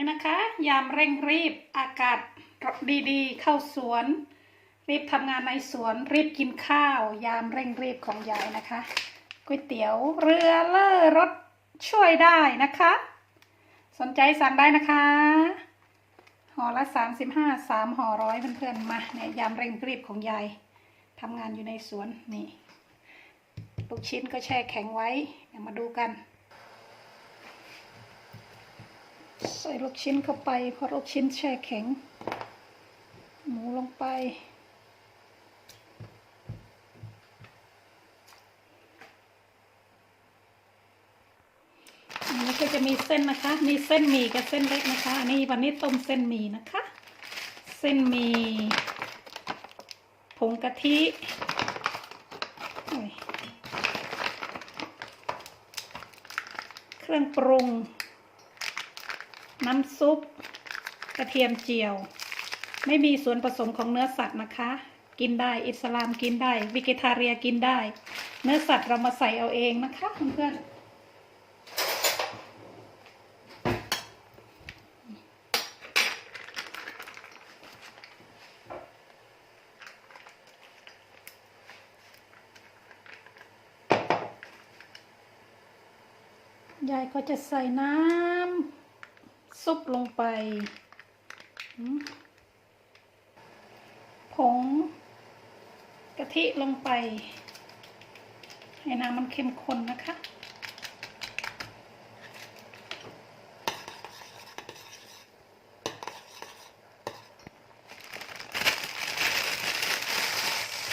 นี่นะคะ ยามเร่งรีบอากาศดีๆ เข้าสวน รีบทำงานในสวนรีบกินข้าว ยามเร่งรีบของยายนะคะก๋วยเตี๋ยวเรือเล่อรถช่วยได้นะคะ สนใจสั่งได้นะคะห่อละสามสิบห้าสามห่อร้อยเพื่อนๆมาเนี่ยยามเร่งรีบของยายทำงานอยู่ในสวนนี่ลูกชิ้นก็แช่แข็งไว้เดี๋ยวมาดูกัน ใส่ลูกชิ้นเข้าไปเพราะลูกชิ้นแช่แข็ง หมูลงไป อันนี้ก็จะมีเส้นนะคะ มีเส้นหมี่กับเส้นเล็กนะคะ อันนี้วันนี้ต้มเส้นหมี่นะคะ เส้นหมี่ผงกะทิเครื่องปรุง น้ำซุป กระเทียมเจียว ไม่มีส่วนผสมของเนื้อสัตว์นะคะ กินได้อิสลามกินได้วิเกทาเรียกินได้ เนื้อสัตว์เรามาใส่เอาเองนะคะ เพื่อนๆยายก็จะใส่น้ำ ซุปลงไป ผงกะทิลงไป ให้น้ำมันเข้มข้นนะคะ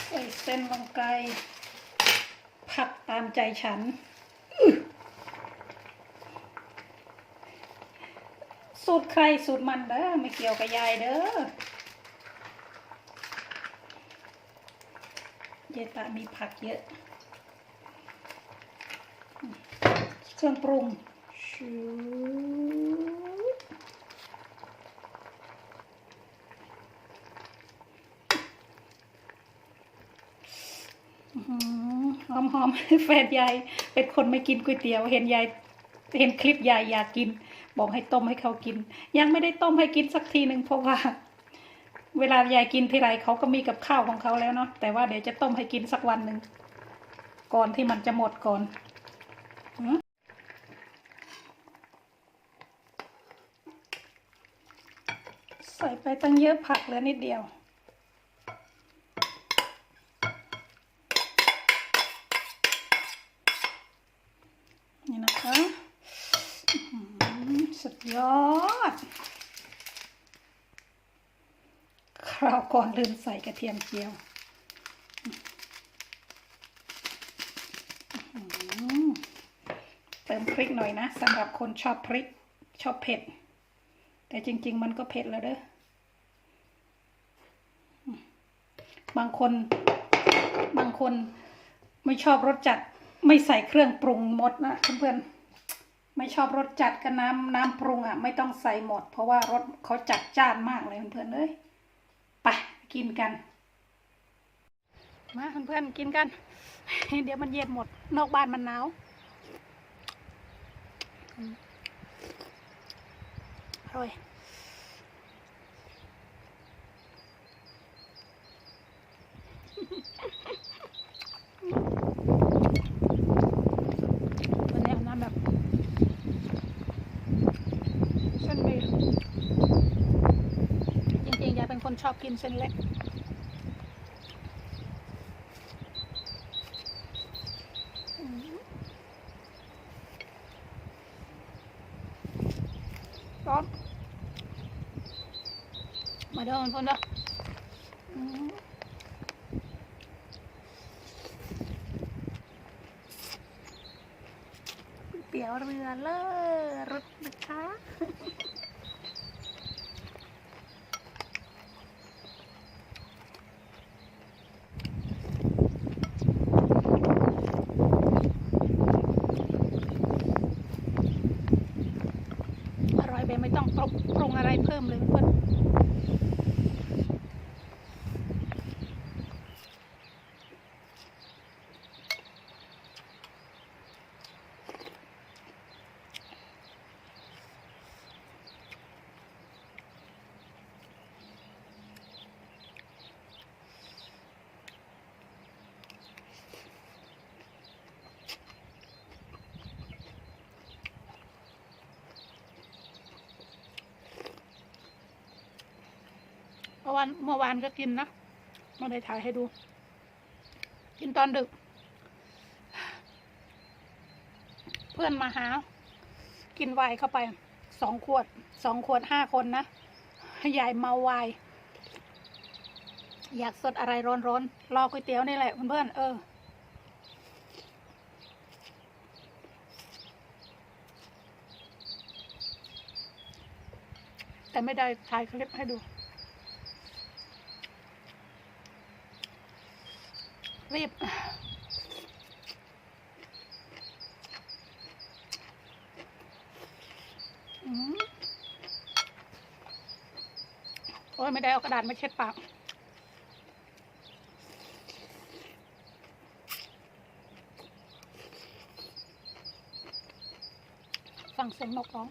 ใส่เส้นลงไปผักตามใจฉัน สูตรใครสูตรมันเด้อไม่เกี่ยวกับยายเด้อยายตามีผักเยอะ เครื่องปรุงชูหอมหอมๆแฟนยายเป็นคนไม่กินก๋วยเตี๋ยว เห็นยายเห็นคลิปยายอยากกิน บอกให้ต้มให้เขากิน ยังไม่ได้ต้มให้กินสักทีหนึ่งเพราะว่า เวลายายกินทีไรเขาก็มีกับข้าวของเขาแล้วเนาะแต่ว่าเดี๋ยวจะต้มให้กินสักวันหนึ่งก่อนที่มันจะหมดก่อนใส่ไปตั้งเยอะผักเหลือนิดเดียว นี่นะคะอื้อหือสุดยอด คราวก่อนลืมใส่กระเทียมเจียวเติมพริกหน่อยนะสำหรับคนชอบพริกชอบเผ็ด แต่จริง ๆ มันก็เผ็ดแล้วเด้อบางคน บางคนไม่ชอบรสจัด ไม่ใส่เครื่องปรุงหมดนะเพื่อนๆไม่ชอบรสจัดกับน้ำน้ำปรุงอะ ไม่ต้องใส่หมด เพราะว่ารสเขาจัดจ้านมากเลยเพื่อนๆเลย กินกัน มาเพื่อนๆกินกัน เดี๋ยวมันเย็นหมด นอกบ้านมันหนาวอร่อยอืมนี้เอาน้ำแบบเส้นหมี่จริงๆยายเป็นคนช อบกินเส้นเล็ก ร้อน มาเดินพ่นเด้ออืมก๋วยเตี๋ยวเรือเลิศรสนะคะ อร่อยแบบไม่ต้อง ปรุงอะไรเพิ่มเลยเพื่อน มื่อวานเมื่อวานก็กินนะไม่ได้ถ่ายให้ดู กินตอนดึก เพื่อนมาหา กินไวน์เข้าไปสองขวดสองขวดห้าคนนะยายเมาไวน์อยากสดอะไรร้อนๆรอก๋วยเตี๋ยวนี่แหละเพื่อนๆเออแต่ไม่ได้ถ่ายคลิปให้ดู รีบโอ้ยไม่ได้เอากระดาษมาเช็ดปากฟังเสียงนกร้อง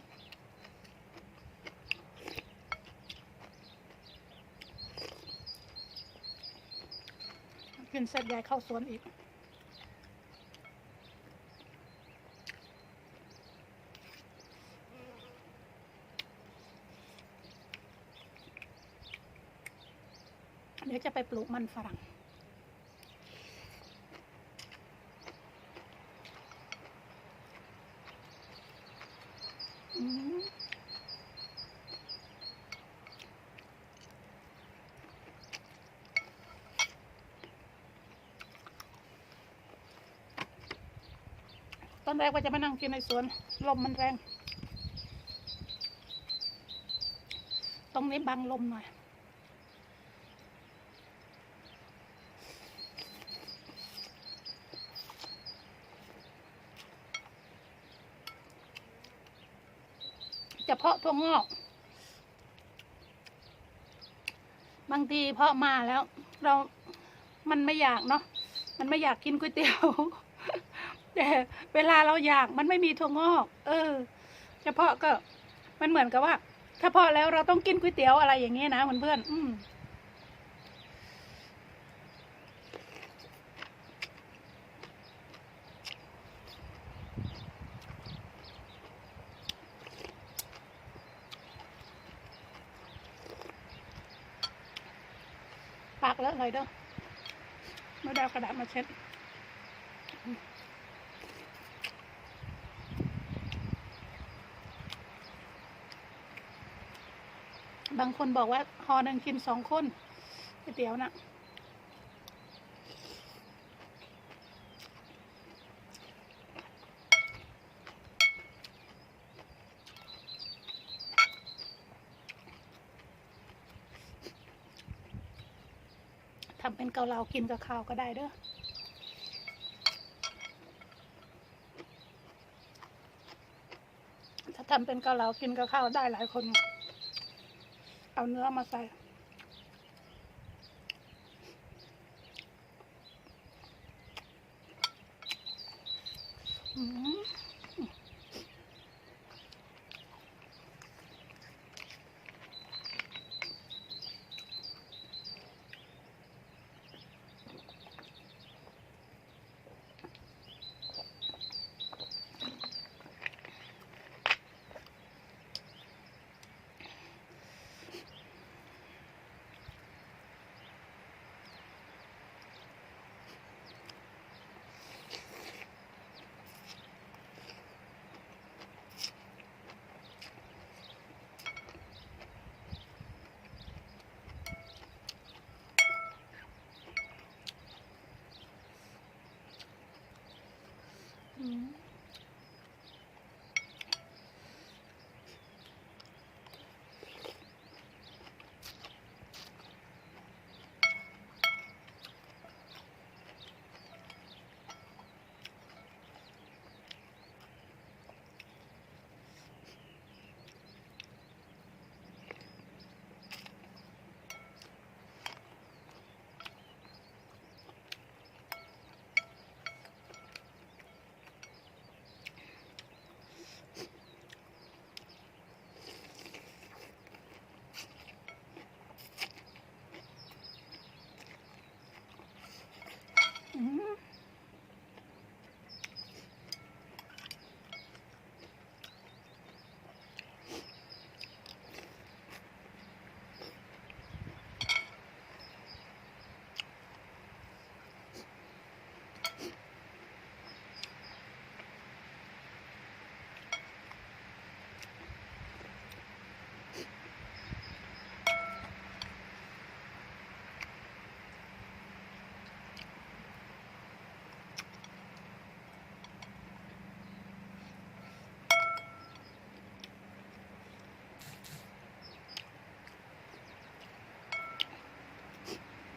กินเส้นใหญ่เข้าสวนอีก เดี๋ยวจะไปปลูกมันฝรั่ง อืม ตอนแรกว่าจะมานั่งกินในสวน ลมมันแรง ตรงนี้บังลมหน่อยจะเพาะถั่วงอก บางทีเพาะมาแล้ว เรามันไม่อยากเนาะมันไม่อยากกินก๋วยเตี๋ยว แต่เวลาเราอยากมันไม่มีถั่วงอก เออ เฉพาะก็มันเหมือนกับว่าถ้าพาะแล้วเราต้องกินก๋วยเตี๋ยวอะไรอย่างเงี้ยนะเพื่อนๆอืมปากเลอะเลยเด้อไม่ได้กระดาษมาเช็ด บางคนบอกว่าหอหนึ่งกินสองคนก๋วยเตี๋ยวนะ่ะทำเป็นเกาเหลากินกับข้าวก็ได้เด้อถ้าทำเป็นเกาเหลากินกับข้าวได้หลายคน เอาเนื้อมาใส่ อืม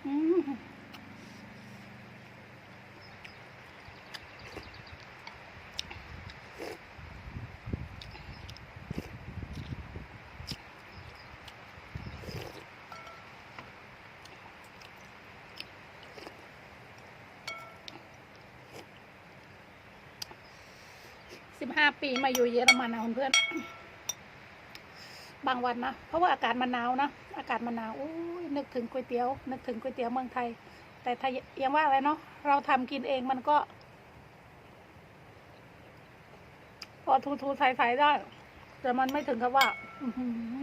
สิบห้าปีมาอยู่เยอรมันนะเพื่อน บางวันนะ เพราะว่าอากาศมันหนาวนะ อากาศมันหนาวอุ้ยนึกถึงก๋วยเตี๋ยว นึกถึงก๋วยเตี๋ยวเมืองไทย แต่ถ้ายังว่าอะไรเนาะ เราทำกินเองมันก็ พอทูทูไทยไทยๆได้ แต่มันไม่ถึงกับว่า อือหือ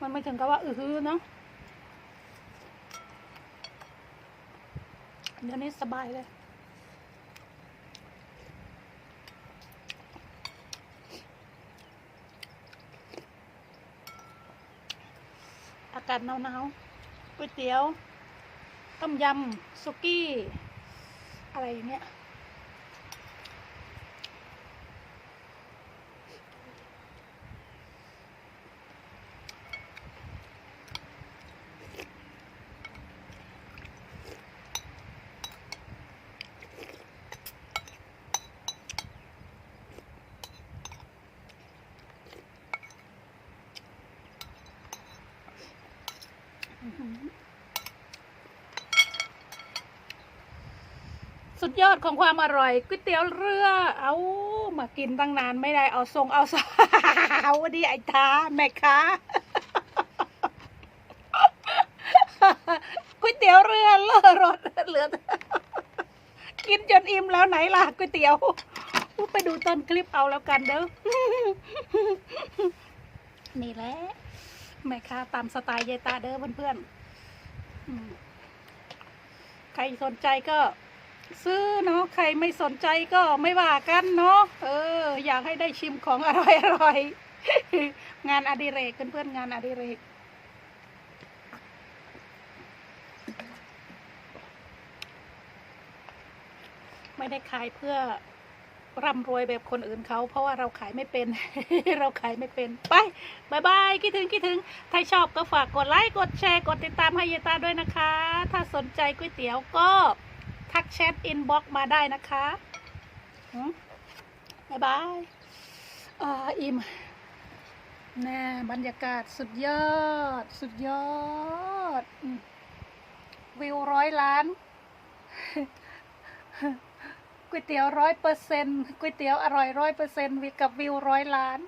มันไม่ถึงกับว่า อือฮือเนาะเดี๋ยวนี้สบายเลย กาศหนาวๆก๋วยเตี๋ยว ต้มยำสุกี้ อะไรอย่างเงี้ย สุด ยอดของความอร่อยก๋วยเตี๋ยวเรือ เอามากินตั้งนานไม่ได้เอาทรงเอาสาวดีไอ้ตาแม่ค้าก๋วยเตี๋ยวเรือเลอะรสเหลือกินจนอิ่มแล้วไหนล่ะก๋วยเตี๋ยวไปดูต้นคลิปเอาแล้วกันเด้อนี่แหละแม่ค้าตามสไตล์ยายตาเด้อเพื่อนๆใครสนใจก็ ซื้อเนาะใครไม่สนใจก็ไม่ว่ากันเนาะเออ อยากให้ได้ชิมของอร่อยอร่อยงานอดิเรกเพื่อนๆงานอดิเรก ไม่ได้ขายเพื่อร่ำรวยแบบคนอื่นเขาเพราะว่าเราขายไม่เป็น เราขายไม่เป็น ไปบายบายคิดถึงคิดถึง ถ้าชอบก็ฝากกดไลค์ กดแชร์ กดติดตามให้เยตาด้วยนะคะ ถ้าสนใจก๋วยเตี๋ยวก็ ทักแชทอินบ็อกมาได้นะคะหืมบายบายอ่าอิมแน่บรรยากาศสุดยอด สุดยอด วิวร้อยล้านก๋วยเตี๋ยวร้อยเปอร์เซ็นต์ก๋วยเตี๋ยวอร่อยร้อยเปอร์เซ็นต์กับวิวร้อยล้าน